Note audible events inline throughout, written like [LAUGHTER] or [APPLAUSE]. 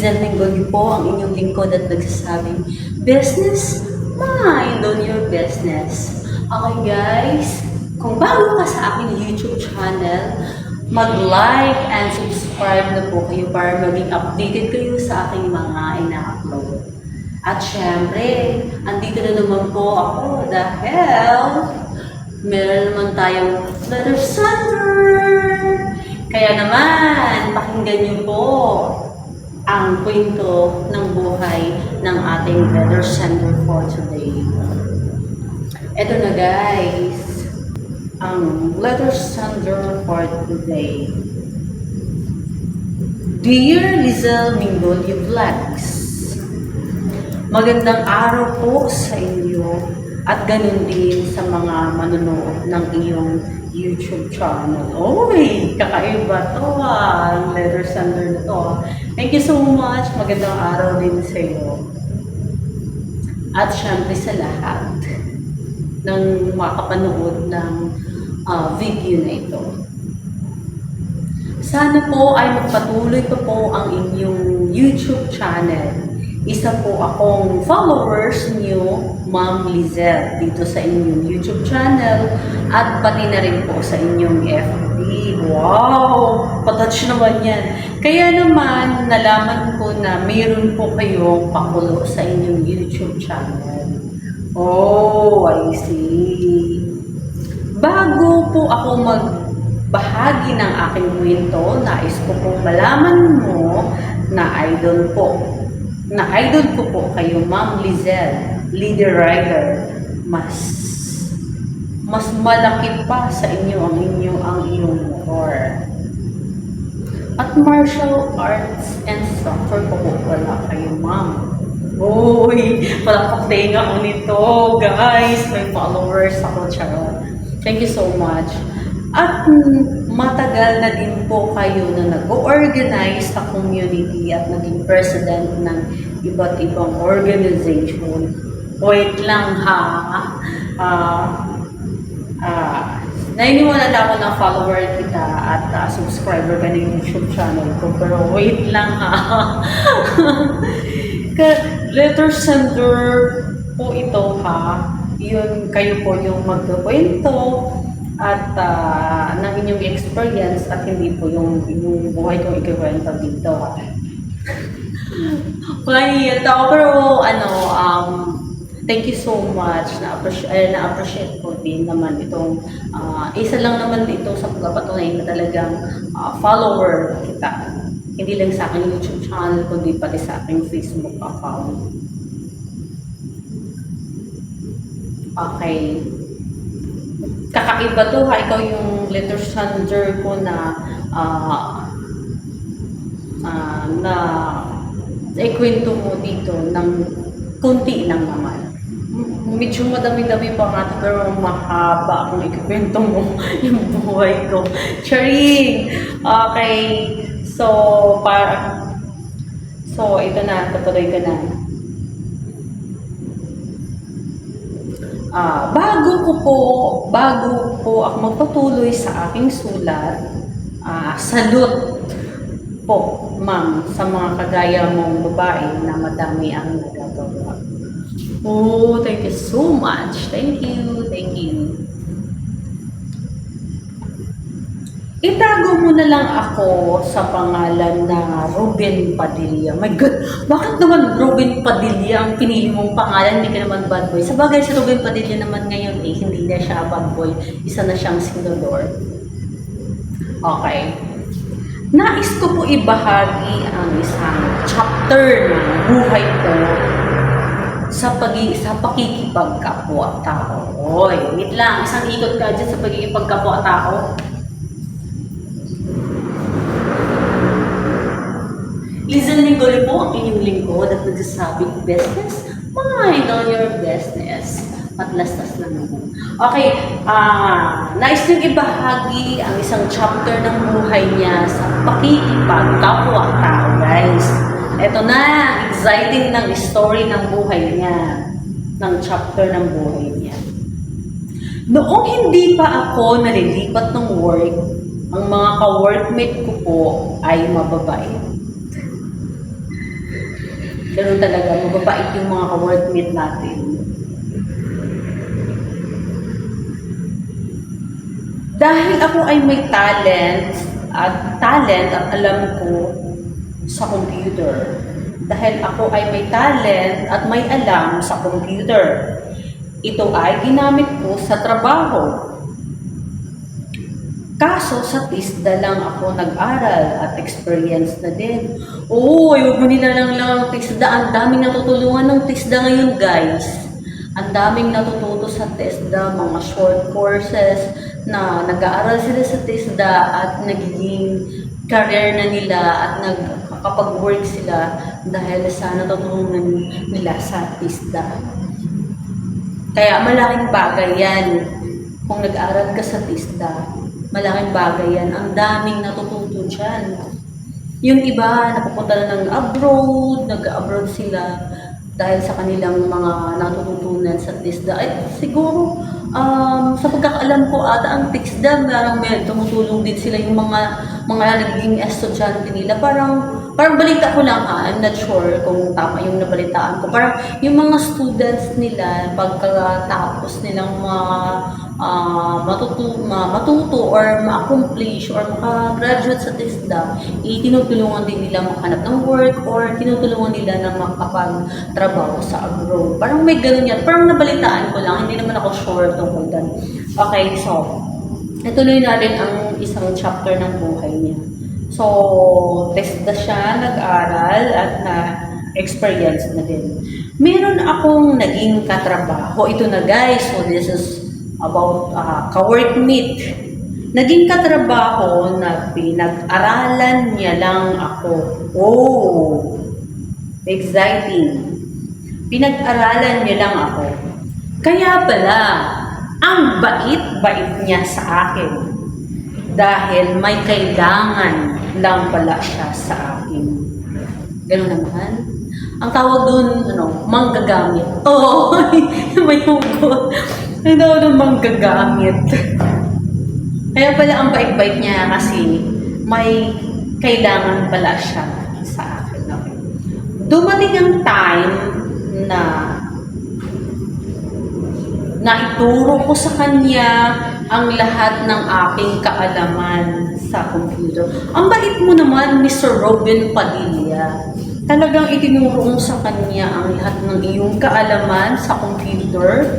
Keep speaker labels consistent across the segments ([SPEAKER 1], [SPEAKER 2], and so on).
[SPEAKER 1] channel. Lizelle Mengolio po ang inyong lingkod at nagsasabing, Business, mind on your business. Okay guys, kung bago ka sa aking YouTube channel, mag-like and subscribe na po kayo para maging updated kayo sa aking mga ina-upload. At syempre, andito na naman po ako dahil meron naman tayong letter center. Kaya naman, pakinggan niyo po ang kwento ng buhay ng ating letter center for today. Ito na guys, ang letter sender for today. Dear Lizelle Mingolio Vlogs, Magandang araw po sa inyo at ganun din sa mga manonood ng iyong YouTube channel. Oy, kakaiba to ah. Sender na to. Thank you so much. Magandang araw din sa iyo. At syempre sa lahat ng makapanood ng ah, video na ito. Sana po ay magpatuloy pa po ang inyong YouTube channel. Isa po akong followers niyo, Ma'am Lizelle, dito sa inyong YouTube channel at pati na rin po sa inyong FB. Wow! Patouch naman yan. Kaya naman, nalaman ko na mayroon po kayong pakulo sa inyong YouTube channel. Oh, I see. Bago po ako magbahagi ng aking kwento, nais ko pong malaman mo na idol po. Na idol ko po kayo, Ma'am Lizelle, leader writer. Mas mas malaki pa sa inyo ang inyo ang iyong motor. At martial arts instructor ko po wala kayo, ma'am. Uy, palakpak tenga ako nito, guys. May followers ako, charot. Thank you so much. At matagal na din po kayo na nag-organize sa community at naging president ng iba't ibang organization. Wait lang ha. Ah, ah, naniniwala na ako na follower kita at ah, subscriber ka ng YouTube channel ko. Pero wait lang ha. [LAUGHS] Letter sender po ito ha. Yun, kayo po yung magkukwento at ah, ng inyong experience at hindi po yung, yung buhay kong ikikwento dito. Kaya ako pero ano, um, thank you so much. Na-appreciate, na-appreciate ko din naman itong, ah, isa lang naman ito sa pagpapatunay na talagang ah, follower kita. Hindi lang sa aking YouTube channel, kundi pati sa aking Facebook account. Okay. Kakaiba to ha, ikaw yung letter sender ko na ah, ah, na ikwento mo dito ng kunti lang naman. Medyo madami-dami pa nga pero mahaba kung ikwento mo [LAUGHS] yung buhay ko. Charing! Okay. So, para So, ito na, tutuloy ko na. Ah, bago ko po, bago po ako magpatuloy sa aking sulat, ah, salute po, ma'am, sa mga kagaya mong babae na madami ang nagagawa. Oh, thank you so much. Thank you, thank you. Itago mo na lang ako sa pangalan na Ruben Padilla. My God, bakit naman Ruben Padilla ang pinili mong pangalan? Hindi ka naman bad boy. Sa bagay, si Ruben Padilla naman ngayon eh, hindi na siya bad boy. Isa na siyang sinodor. Okay. Nais ko po ibahagi ang isang chapter ng buhay ko sa pagi sa pakikipagkapwa-tao. Oy, wait lang, isang ikot ka dyan sa pagkikipagkapwa-tao. Lizelle Mingoli po ang inyong lingkod at nagsasabing business, mind on your business. Patlastas lang naman. Okay, ah, nais niyong ibahagi ang isang chapter ng buhay niya sa pakikipagkapwa-tao, guys. Ito na, exciting ng story ng buhay niya, ng chapter ng buhay niya. Noong hindi pa ako nalilipat ng work, Ang mga ka-workmate ko po ay mababait. Ganun talaga, mababait yung mga ka-workmate natin. Dahil ako ay may talent at talent at alam ko sa computer. Dahil ako ay may talent at may alam sa computer. Ito ay ginamit ko sa trabaho. Kaso sa TISDA lang ako nag-aral at experience na din. Oo, ayaw mo nila lang ang TISDA. Ang daming natutulungan ng TISDA ngayon, guys. Ang daming natututo sa TISDA, mga short courses na nag-aaral sila sa TISDA at nagiging career na nila at nagkakapag-work sila dahil sa natutunan nila sa TISDA. Kaya malaking bagay yan kung nag-aral ka sa TISDA. Malaking bagay yan. Ang daming natututo dyan. Yung iba, napupunta na ng abroad, nag-abroad sila dahil sa kanilang mga natututunan sa TISDA. Ay, siguro, um, sa pagkakaalam ko, ata ang TISDA, parang may tumutulong din sila yung mga mga naging estudyante nila. Parang, parang balita ko lang ha, I'm not sure kung tama yung nabalitaan ko. Parang yung mga students nila, pagkatapos nilang mga ah, matutu, ma, matuto or ma-accomplish or makagraduate sa TISDA, itinutulungan din nila makahanap ng work or tinutulungan nila na makapagtrabaho sa abroad. Parang may ganun yan. Parang nabalitaan ko lang, hindi naman ako sure tungkol doon. Okay, so, ituloy natin ang isang chapter ng buhay niya. So, TISDA siya, nag-aral at na experience na din. Meron akong naging katrabaho. Ito na guys, so this is about uh, ka-workmate. Naging katrabaho na pinag-aralan niya lang ako. Oh, exciting. Pinag-aralan niya lang ako. Kaya pala, ang bait-bait niya sa akin. Dahil may kailangan lang pala siya sa akin. Ganun naman. Ang tawag doon, ano, manggagamit. [LAUGHS] Oo, may hugot. Ang tawag doon, manggagamit. Kaya pala ang bait-bait niya kasi may kailangan pala siya sa akin. Okay. Dumating ang time na naituro ko sa kanya ang lahat ng aking kaalaman sa computer. Ang bait mo naman, Mr. Robin Padilla. Talagang itinuro mo sa kanya ang lahat ng iyong kaalaman sa computer.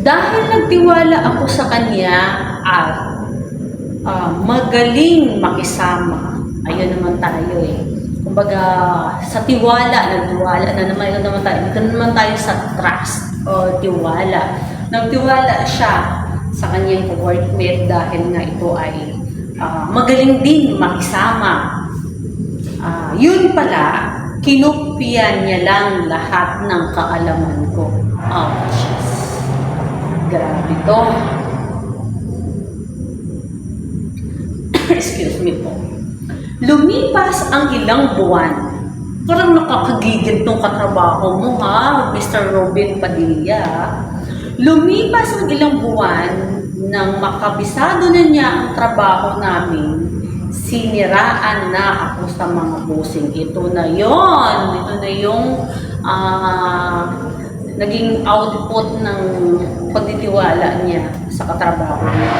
[SPEAKER 1] Dahil nagtiwala ako sa kanya at ah, magaling makisama. Ayun naman tayo eh. Kumbaga, sa tiwala, nagtiwala na naman, ito naman tayo. Dito naman tayo sa trust o tiwala. Nagtiwala siya sa kanyang workmate dahil nga ito ay ah, magaling din makisama. Ah, yun pala, kinupyan niya lang lahat ng kaalaman ko. Jeez. Grabe to. Excuse me po. Lumipas ang ilang buwan. Parang nakakagigil tong katrabaho mo ha, Mr. Robin Padilla. Lumipas ang ilang buwan nang makabisado na niya ang trabaho namin, siniraan na ako sa mga bossing. Ito na yon, ito na yung ah, naging output ng pagtitiwala niya sa katrabaho niya.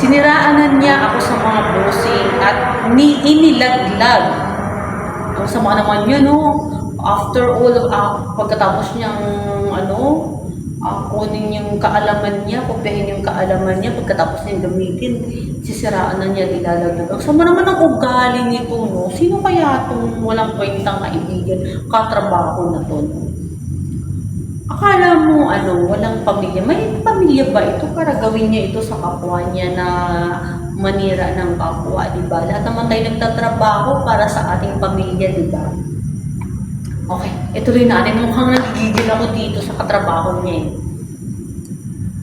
[SPEAKER 1] Siniraanan niya ako sa mga bossing at ni inilaglag. Ang sama naman yun, no? After all, ah, pagkatapos niyang, ano, ah, kunin yung kaalaman niya, kopyahin yung kaalaman niya, pagkatapos niyang gamitin, sisiraan na niya, ilalaglag. Ang sama naman ng ugali nito, no? Sino kaya itong walang kwentang kaibigan, katrabaho na to, no? Akala mo, ano, walang pamilya. May pamilya ba ito para gawin niya ito sa kapwa niya na manira ng kapwa, di ba? Lahat naman tayo nagtatrabaho para sa ating pamilya, di ba? Okay, ituloy natin. Mukhang nagigigil ako dito sa katrabaho niya eh.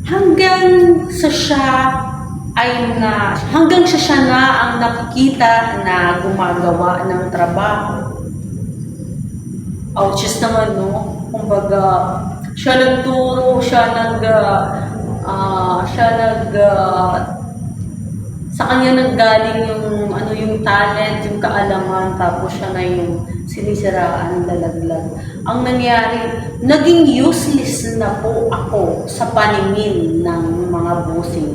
[SPEAKER 1] Hanggang sa siya ay na, hanggang sa siya na ang nakikita na gumagawa ng trabaho. Ouches naman, no? Kumbaga, siya nagturo, siya nag, ah, siya nag ah, sa kanya nanggaling yung ano yung talent, yung kaalaman, tapos siya na yung sinisiraan, lalaglag. Ang nangyari, naging useless na po ako sa paningin ng mga bossing.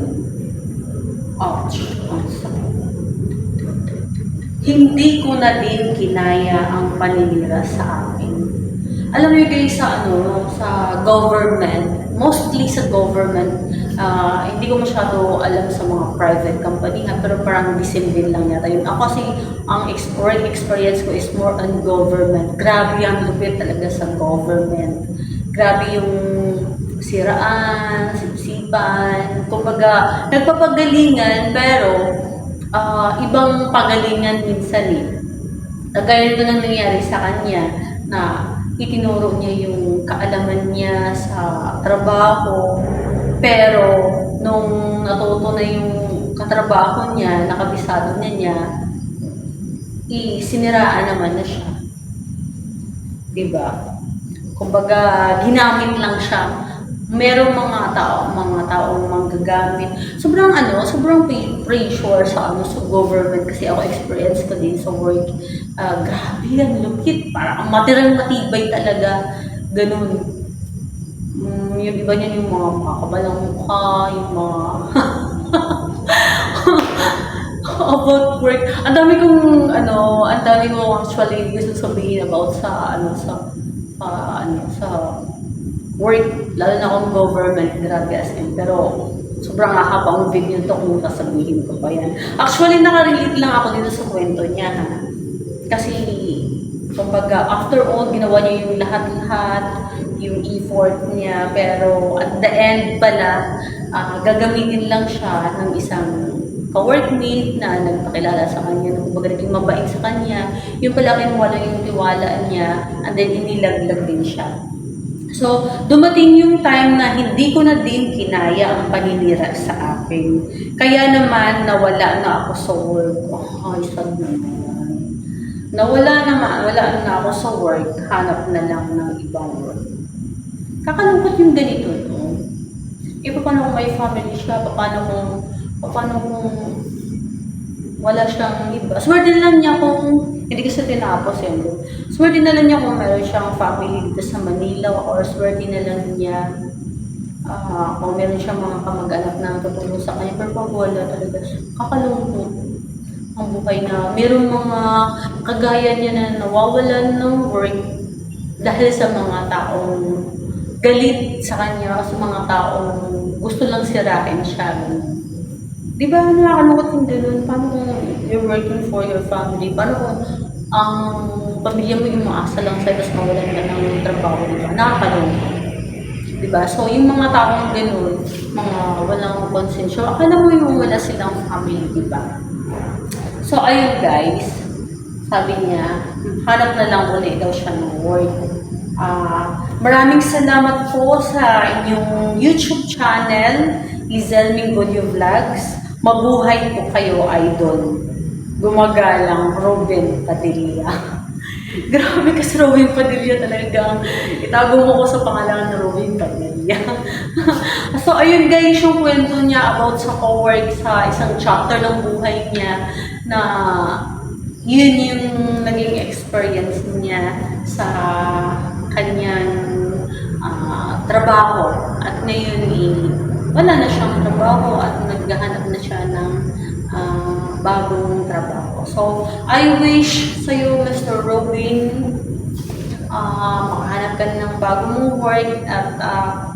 [SPEAKER 1] Ouch. Hindi ko na din kinaya ang paninira sa akin. Alam niyo guys, sa ano, sa government, mostly sa government, ah, hindi ko masyado alam sa mga private company ha, pero parang din lang yata yun. Ako kasi, ang work experience ko is more on government. Grabe ang lupit talaga sa government. Grabe yung siraan, sipsipan, kumbaga, nagpapagalingan, pero ah, ibang pagalingan minsan eh. Kagaya nito nang nangyari sa kanya na itinuro niya yung kaalaman niya sa trabaho pero nung natuto na yung katrabaho niya, nakabisado niya niya, isiniraan naman na siya. Diba? Kumbaga, ginamit lang siya. Merong mga tao, mga taong manggagamit. Sobrang ano, sobrang pre- pressure sa ano sa government kasi ako experience ko din sa work. Ah, grabe yan, lupit. Parang ang matirang matibay talaga. Ganun. Mm, yung iba niyan yung mga makabalang mukha, yung mga [LAUGHS] about work. Ang dami kong ano, ang dami ko actually gusto sabihin about sa ano sa ah, ano sa work, lalo na kung government, grabe as in. Pero sobrang hahabang video to kung sasabihin ko pa yan. Actually, nakarelate lang ako dito sa kwento niya. Ha? Kasi, kumbaga, after all, ginawa niya yung lahat-lahat, yung effort niya, pero at the end pala, ah, gagamitin lang siya ng isang ka-workmate na nagpakilala sa kanya, na kumbaga naging mabait sa kanya, yung pala kinuha lang yung tiwala niya, and then inilaglag din siya. So, dumating yung time na hindi ko na din kinaya ang paninira sa akin. Kaya naman, nawala na ako sa work. Oh, ay, sad naman. Nawala naman, wala na ako sa work. Hanap na lang ng ibang work. Kakalungkot yung ganito, no? Eh, paano kung may family siya? Paano kung, paano kung wala siyang iba. Swerte na lang niya kung hindi kasi tinapos yun. Swerte na lang niya kung meron siyang family dito sa Manila or swerte na lang niya ah, kung meron siyang mga kamag-anak na tutulong sa kanya. Pero pag wala talaga, kakalungkot ang buhay na meron mga kagaya niya na nawawalan ng work dahil sa mga taong galit sa kanya o sa mga taong gusto lang sirain siya. ganun. Di ba nakakalungkot yung ganun? Paano kung you're working for your family? Paano kung ang pamilya mo yung maasa lang sa'yo tapos mawalan ka ng trabaho, di ba? Nakakalungkot. Di ba? So, yung mga taong ganun, mga walang konsensya, akala mo yung wala silang family, di ba? So, ayun guys, sabi niya, hanap na lang ulit daw siya ng work. Ah, maraming salamat po sa inyong YouTube channel, Lizel Mingolio Vlogs. Mabuhay po kayo, idol. Gumagalang Robin Padilla. [LAUGHS] Grabe kasi Robin Padilla talagang itago mo ko sa pangalan na Robin Padilla. [LAUGHS] so ayun guys, yung kwento niya about sa co-work sa isang chapter ng buhay niya na yun yung naging experience niya sa kanyang ah, trabaho. At ngayon eh, wala na siyang trabaho at naghahanap na siya ng ah, bagong trabaho. So, I wish sa'yo, Mr. Robin, ah makahanap ka ng bagong work at ah,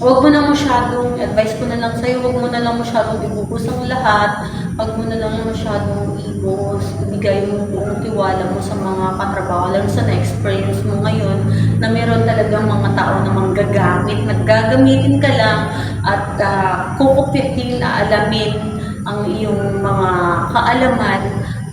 [SPEAKER 1] Huwag mo na masyadong, advice ko na lang sa'yo, huwag mo na lang masyadong ibubos ang lahat. Huwag mo na lang masyadong ibos, ibigay mo buong tiwala mo sa mga katrabaho, lalo sa na-experience mo ngayon, na meron talagang mga tao na manggagamit, naggagamitin ka lang at uh, kukupitin na alamin ang iyong mga kaalaman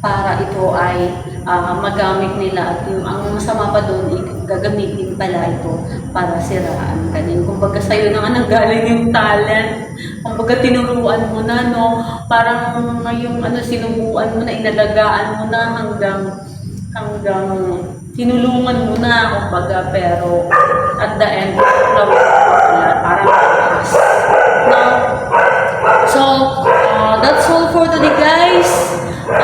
[SPEAKER 1] para ito ay ah, magamit nila. At yung ang masama pa doon gagamitin pala ito para siraan ka din. Kumbaga sa'yo na nga nanggaling yung talent. Kumbaga tinuruan mo na, no? Parang yung ano, sinubuan mo na, inalagaan mo na hanggang hanggang tinulungan mo na, kumbaga, pero at the end, pala. Parang na So,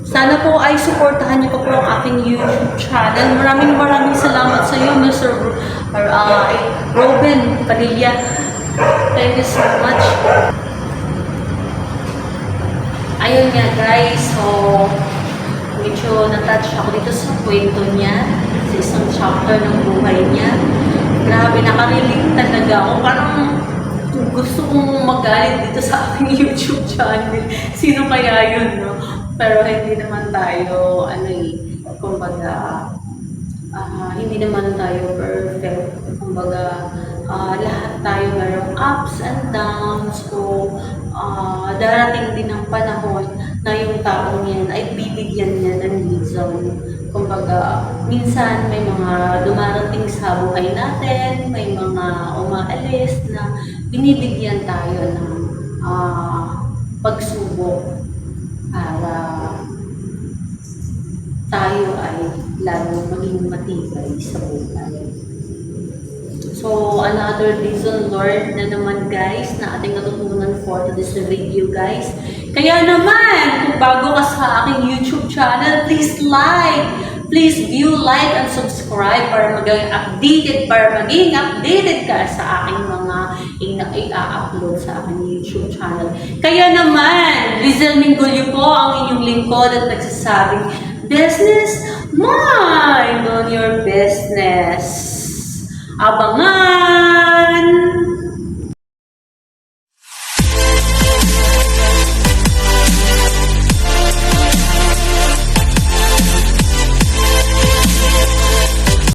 [SPEAKER 1] Sana po ay supportahan niyo po po ang aking YouTube channel. Maraming maraming salamat sa iyo, Mr. Or, uh, Robin Padilla. Thank you so much. Ayun nga guys, so medyo na-touch ako dito sa kwento niya, sa isang chapter ng buhay niya. Grabe, nakarelate talaga ako. Parang gusto kong magalit dito sa aking [LAUGHS] YouTube channel. Sino kaya yun, no? Pero hindi naman tayo, ano eh, kumbaga, ah, hindi naman tayo perfect. Kumbaga, ah, lahat tayo mayroong ups and downs. So, ah, darating din ang panahon na yung taong yan ay bibigyan niya ng reason. Kumbaga, minsan may mga dumarating sa buhay natin, may mga umaalis na binibigyan tayo ng ah, pagsubok para tayo ay lalo maging matibay sa buhay. So, another reason, Lord, na naman guys, na ating natutunan for this video, guys. Kaya naman, kung bago ka sa aking YouTube channel, please like, please view, like, and subscribe para maging updated, para maging updated ka sa aking mga ina- i-upload sa aking YouTube channel. Kaya naman, Rizal Mingulyo po ang inyong lingkod at nagsasabing, Business, mind on your business. Abangan!